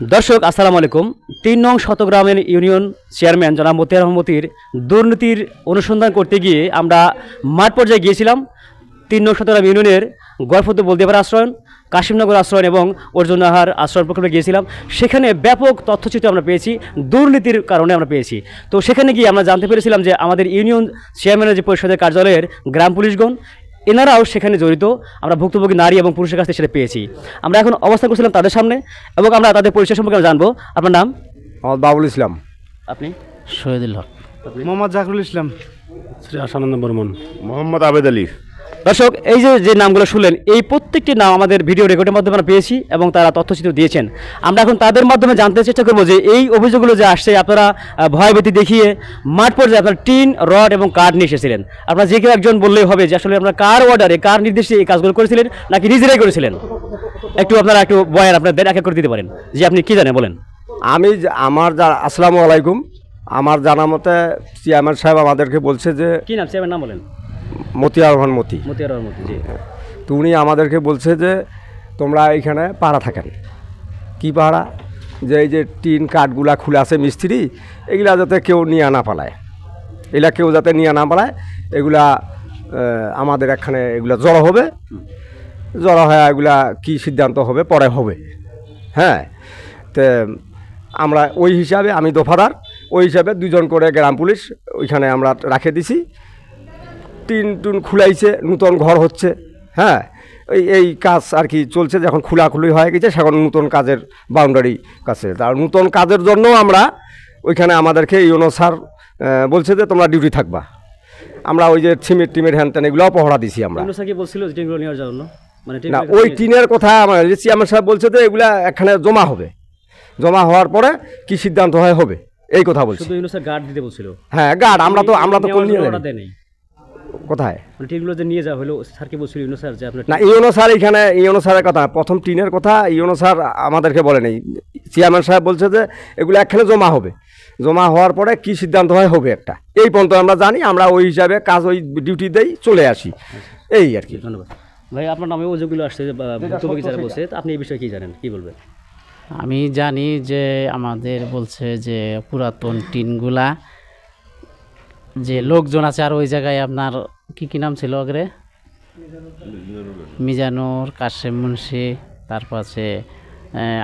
দর্শক, আসসালামু আলাইকুম। তিন নং শতগ্রামের ইউনিয়ন চেয়ারম্যান জনাব মতিয়ার রহমতির দুর্নীতির অনুসন্ধান করতে গিয়ে আমরা মাঠ পর্যায়ে গিয়েছিলাম। তিন নং শতগ্রাম ইউনিয়নের গড়ফত বলদেবার আশ্রয়ন, কাশিমনগর আশ্রয়ন এবং অর্জুন আহার আশ্রয়ন প্রকল্পে গিয়েছিলাম। সেখানে ব্যাপক তথ্যচিত্র আমরা পেয়েছি, দুর্নীতির কারণে আমরা পেয়েছি। তো সেখানে গিয়ে আমরা জানতে পেরেছিলাম যে আমাদের ইউনিয়ন চেয়ারম্যানের যে পরিষদের কার্যালয়ের গ্রাম পুলিশগণ এনারাও সেখানে জড়িত। আমরা ভুক্তভোগী নারী এবং পুরুষের কাছ থেকে সেটা পেয়েছি। আমরা এখন অবস্থান করছিলাম তাদের সামনে এবং আমরা তাদের পরিচয় সম্পর্কে আমরা জানব। আপনার নাম? আমার বাবুল ইসলাম। আপনি? শহীদুল হক। মোহাম্মদ জাকরুল ইসলাম। শ্রী আসানন্দ বর্মন। মোহাম্মদ আবেদ আলী। দর্শক এই যে যে নামগুলো শুনলেন এই প্রত্যেকটি নাম আমাদের ভিডিও রেকর্ডের মাধ্যমে আমরা পেয়েছি এবং তারা তথ্যচিত্র দিয়েছেন। আমরা এখন তাদের মাধ্যমে জানতে চেষ্টা করব যে এই অভিযোগগুলো যে আসছে আপনারা ভয়ভীতি দেখিয়ে মাঠ পর্যায়ে আপনারা টিন রড এবং কাঠ নিয়ে এসেছিলেন। আপনারা যে কেউ একজন বললেই হবে যে আসলে আপনারা কার অর্ডারে কার নির্দেশে এই কাজগুলো করেছিলেন নাকি নিজেরাই করেছিলেন? একটু আপনারা একটু বয়ান আপনাদের এক এক করে দিতে পারেন। যে আপনি কি জানেন বলেন। আমি আমার যা আসসালামু আলাইকুম। আমার জানা মতে চেয়ারম্যান সাহেব আমাদেরকে বলছে যে কি নাম চেয়ারম্যান নাম বলেন। মতিয়ার রহমান মতি। মতিয়ার রহমত জি। তো উনি আমাদেরকে বলছে যে তোমরা এইখানে পাড়া থাকেন। কি পাড়া? যে এই যে টিন কাঠগুলা খুলে আছে মিস্ত্রি এগুলা যাতে কেউ নিয়ে না পালায়। এগুলা কেউ যাতে নিয়ে না পালায় এগুলা আমাদের এখানে এগুলা জড়ো হবে। জড়ো হয়ে এগুলা কি সিদ্ধান্ত হবে? পরে হবে। হ্যাঁ? তো আমরা ওই হিসাবে আমি দফাদার ওই হিসাবে দুজন করে গ্রাম পুলিশ ওইখানে আমরা রাখে দিছি। টিন টুন খুলাইছে নূতন ঘর হচ্ছে হ্যাঁ? এই এই কাজ আর কি চলছে যখন খোলাখুলি হয়ে গেছে সেখন নূতন কাজের বাউন্ডারি কাছে। তার নূতন কাজের জন্য আমরা ওইখানে আমাদেরকে ইউনো স্যার আহ, বলছে যে তোমরা ডিউটি থাকবা। আমরা ওই যে সিমেন্ট টিমের হ্যান ত্যান এগুলোও পহরা দিছি আমরা। বলছিল নেওয়ার জন্য মানে না ওই টিনের কথা আমার চেয়ারম্যান সাহেব বলছে যে এগুলা এখানে জমা হবে। জমা হওয়ার পরে কি সিদ্ধান্ত হয় হবে? এই কথা বলছি। শুধু ইউনুসের গার্ড দিতে বলছিল? হ্যাঁ গার্ড আমরা তো আমরা তো কোন কোথায়? মানে টিনগুলো যে নিয়ে যাওয়া হলো স্যারকে বলছিল ইউনুস স্যার যে আপনার না ইউনো স্যার এখানে ইউনো স্যারের কথা প্রথম টিনের কথা ইউনো স্যার আমাদেরকে বলে নেই। চেয়ারম্যান সাহেব বলছে যে এগুলো একখানে জমা হবে। জমা হওয়ার পরে কি সিদ্ধান্ত হয় হবে একটা। এই পর্যন্ত আমরা জানি আমরা ওই হিসাবে কাজ ওই ডিউটি দেই চলে আসি। এই আর কি। ধন্যবাদ। ভাই আপনার নামে অভিযোগগুলো আসছে যে, ভুক্তভোগী যারা বলছে তো আপনি এই বিষয়ে কি জানেন? কি বলবেন? আমি জানি যে আমাদের বলছে যে পুরাতন টিনগুলা যে লোকজন আছে আর ওই জায়গায় আপনার কি কি নাম ছিল আগে মিজানুর কাশেম মুন্সি তারপর আছে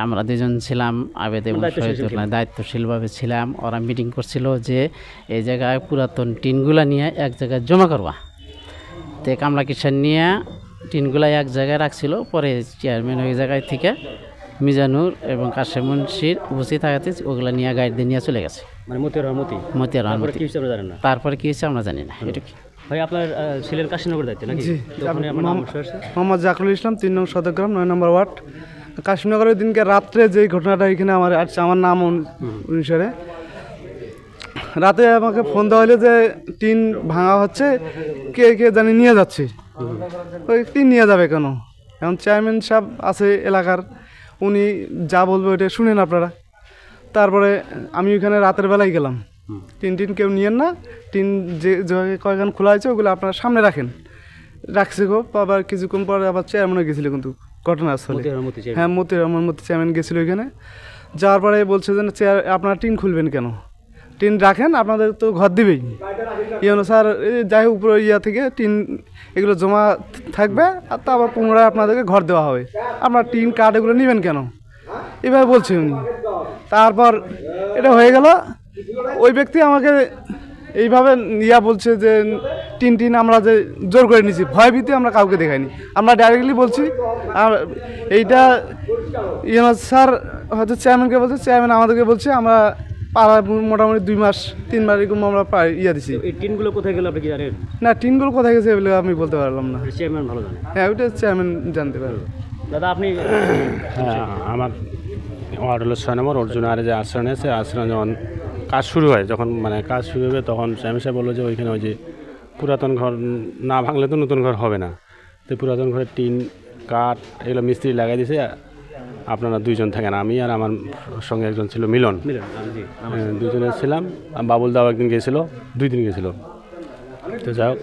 আমরা দুজন ছিলাম আবেদ এবং শহীদুল্লাহ দায়িত্বশীলভাবে ছিলাম। ওরা মিটিং করছিল যে এই জায়গায় পুরাতন টিনগুলা নিয়ে এক জায়গায় জমা করবা। তে কামলা কিষান নিয়ে টিনগুলা এক জায়গায় রাখছিল পরে চেয়ারম্যান ওই জায়গায় থেকে মিজানুর এবং কাশেম মুন্সির উপস্থিত থাকাতে ওগুলা নিয়ে গাড়ি দিয়ে নিয়ে চলে গেছে। মানে রহমতি রহমতি কি হিসেবে জানেন না। তারপরে কি হয়েছে আমরা জানি না এটুকু ভাই আপনার ছিলেন কাশীনগর দায়িত্বে নাকি? মোহাম্মদ জাকরুল ইসলাম তিন নং শতগ্রাম নয় নম্বর ওয়ার্ড। কাশিমনগরের দিনকে রাত্রে যে ঘটনাটা এখানে আমার আসছে আমার নাম অনু- অনুসারে। রাতে আমাকে ফোন দেওয়া হলো যে টিন ভাঙা হচ্ছে কে কে জানি নিয়ে যাচ্ছে। ওই টিন নিয়ে যাবে কেন? এখন চেয়ারম্যান সাহেব আছে এলাকার উনি যা বলবে ওইটা শুনেন আপনারা। তারপরে আমি ওইখানে রাতের বেলায় গেলাম। টিন টিন কেউ নিয়েন না। টিন যে যেভাবে কয়েকখান খোলা হয়েছে ওগুলো আপনারা সামনে রাখেন। রাখছে গো। আবার কিছুক্ষণ পরে আবার চেয়ারম্যানও গেছিল কিন্তু ঘটনাস্থলে। হ্যাঁ মতি রহমান মতি চেয়ারম্যান গেছিল ওইখানে। যাওয়ার পরে বলছে যে চেয়ার আপনারা টিন খুলবেন কেন? টিন রাখেন আপনাদের তো ঘর দিবেই। ইয়ে অনুসার এই যাই হোক উপরে ইয়া থেকে টিন এগুলো জমা থাকবে আর তা আবার পুনরায় আপনাদেরকে ঘর দেওয়া হবে। আপনার টিন কার্ড এগুলো নেবেন কেন? এভাবে বলছে উনি। তারপর এটা হয়ে গেল। ওই ব্যক্তি আমাকে এইভাবে ইয়া বলছে যে টিন টিন আমরা যে জোর করে নিছি ভয়ভীতি আমরা কাউকে দেখাইনি। আমরা ডাইরেক্টলি বলছি আর এইটা ইয়ে স্যার হয়তো চেয়ারম্যানকে বলছে চেয়ারম্যান আমাদেরকে বলছে আমরা পাড়া মোটামুটি দুই মাস তিন মাস এরকম আমরা ইয়া দিছি। এই টিনগুলো কোথায় গেল আপনি কি জানেন? না টিনগুলো কোথায় গেছে এগুলো আমি বলতে পারলাম না। চেয়ারম্যান ভালো জানে। হ্যাঁ ওইটা চেয়ারম্যান জানতে পারবে দাদা আপনি হ্যাঁ আমার ওয়ার্ড হলো ছয় নম্বর অর্জুন আর যে আশ্রয় আছে আশ্রয় যখন কাজ শুরু হয় যখন মানে কাজ শুরু হবে তখন স্যাম সাহেব বলল যে ওইখানে ওই যে পুরাতন ঘর না ভাঙলে তো নতুন ঘর হবে না। তো পুরাতন ঘরের টিন কাঠ এগুলো মিস্ত্রি লাগাই দিয়েছে আপনারা দুইজন থাকেন আমি আর আমার সঙ্গে একজন ছিল মিলন। জি হ্যাঁ, দুজনে ছিলাম আর বাবুল দাও একদিন গেছিল দুই দিন গেছিল। তো যাই হোক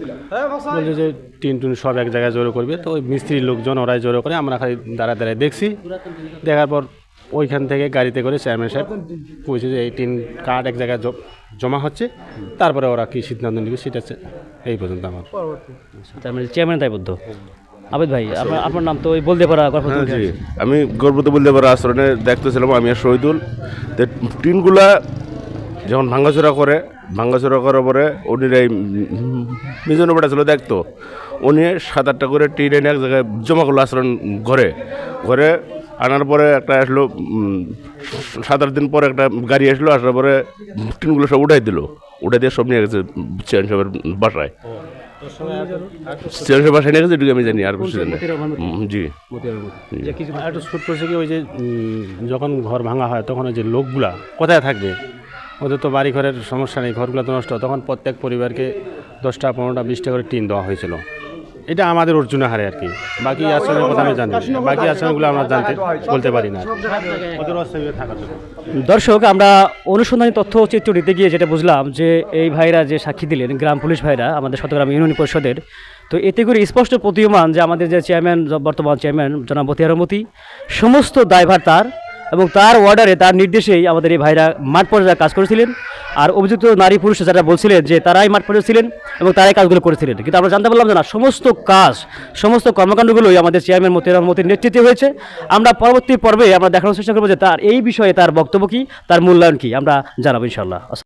বলছে যে টিন টুন সব এক জায়গায় জড়ো করবে তো ওই মিস্ত্রির লোকজন ওরাই জড়ো করে আমরা খালি দাঁড়ায় দাঁড়ায় দেখছি। দেখার পর ওইখান থেকে গাড়িতে করে চেয়ারম্যান সাহেব পৌঁছে যে এই টিন কার্ড এক জায়গায় জমা হচ্ছে তারপরে ওরা কী সিদ্ধান্ত নেবে সেটা হচ্ছে এই পর্যন্ত আমার। চেয়ারম্যান দায়বদ্ধ। আবেদ ভাই আপনার নাম তো ওই বলতে পারা হ্যাঁ, জি। আমি গর্বত বলতে পারো আশ্রমে দেখতেছিলাম আমি আর শহীদুল। তো টিনগুলা যখন ভাঙ্গাচোরা করে ভাঙ্গাচোরা করার পরে উনি এই মিজন বেটা ছিল দেখতো উনি সাত আটটা করে টিন এনে এক জায়গায় জমা করল আশ্রম ঘরে। ঘরে আনার পরে একটা আসলো সাত আট দিন পরে একটা গাড়ি আসলো, আসার পরে টিনগুলো সব উঠাই দিল। উঠাই দিয়ে সব নিয়ে গেছে চেয়ার বাসায়। চেয়ার বাসায় নিয়ে গেছে, এটুকু আমি জানি, আর কিছু জানি জি। একটু ছোট করছে কি, ওই যে যখন ঘর ভাঙা হয়, তখন ওই যে লোকগুলা কোথায় থাকবে? ওদের তো বাড়ি ঘরের সমস্যা নেই, ঘরগুলো তো নষ্ট। তখন প্রত্যেক পরিবারকে দশটা, পনেরোটা, বিশটা করে টিন দেওয়া হয়েছিল। এটা আমাদের অর্জুনে হারে আর কি। বাকি আশ্রমের কথা আমি জানি বাকি আশ্রমগুলো আমরা জানতে বলতে পারি না। দর্শক, আমরা অনুসন্ধানী তথ্য চিত্র নিতে গিয়ে যেটা বুঝলাম যে এই ভাইরা যে সাক্ষী দিলেন, গ্রাম পুলিশ ভাইরা, আমাদের শতগ্রাম ইউনিয়ন পরিষদের, তো এতে করে স্পষ্ট প্রতীয়মান যে আমাদের যে চেয়ারম্যান, বর্তমান চেয়ারম্যান, জনাব বতিয়ারমতি সমস্ত দায়ভার তার এবং তার অর্ডারে তার নির্দেশেই আমাদের এই ভাইরা মাঠ পর্যায়ে কাজ করেছিলেন। আর অভিযুক্ত নারী পুরুষ যারা বলছিলেন যে তারাই মাঠ ছিলেন এবং তারাই কাজগুলো করেছিলেন। কিন্তু আমরা জানতে পারলাম যে না, সমস্ত কাজ, সমস্ত কর্মকাণ্ডগুলোই আমাদের চেয়ারম্যান মতির মতির নেতৃত্বে হয়েছে। আমরা পরবর্তী পর্বে আমরা দেখানোর চেষ্টা করব যে তার এই বিষয়ে তার বক্তব্য কী, তার মূল্যায়ন কী, আমরা জানাব ইনশাল্লাহ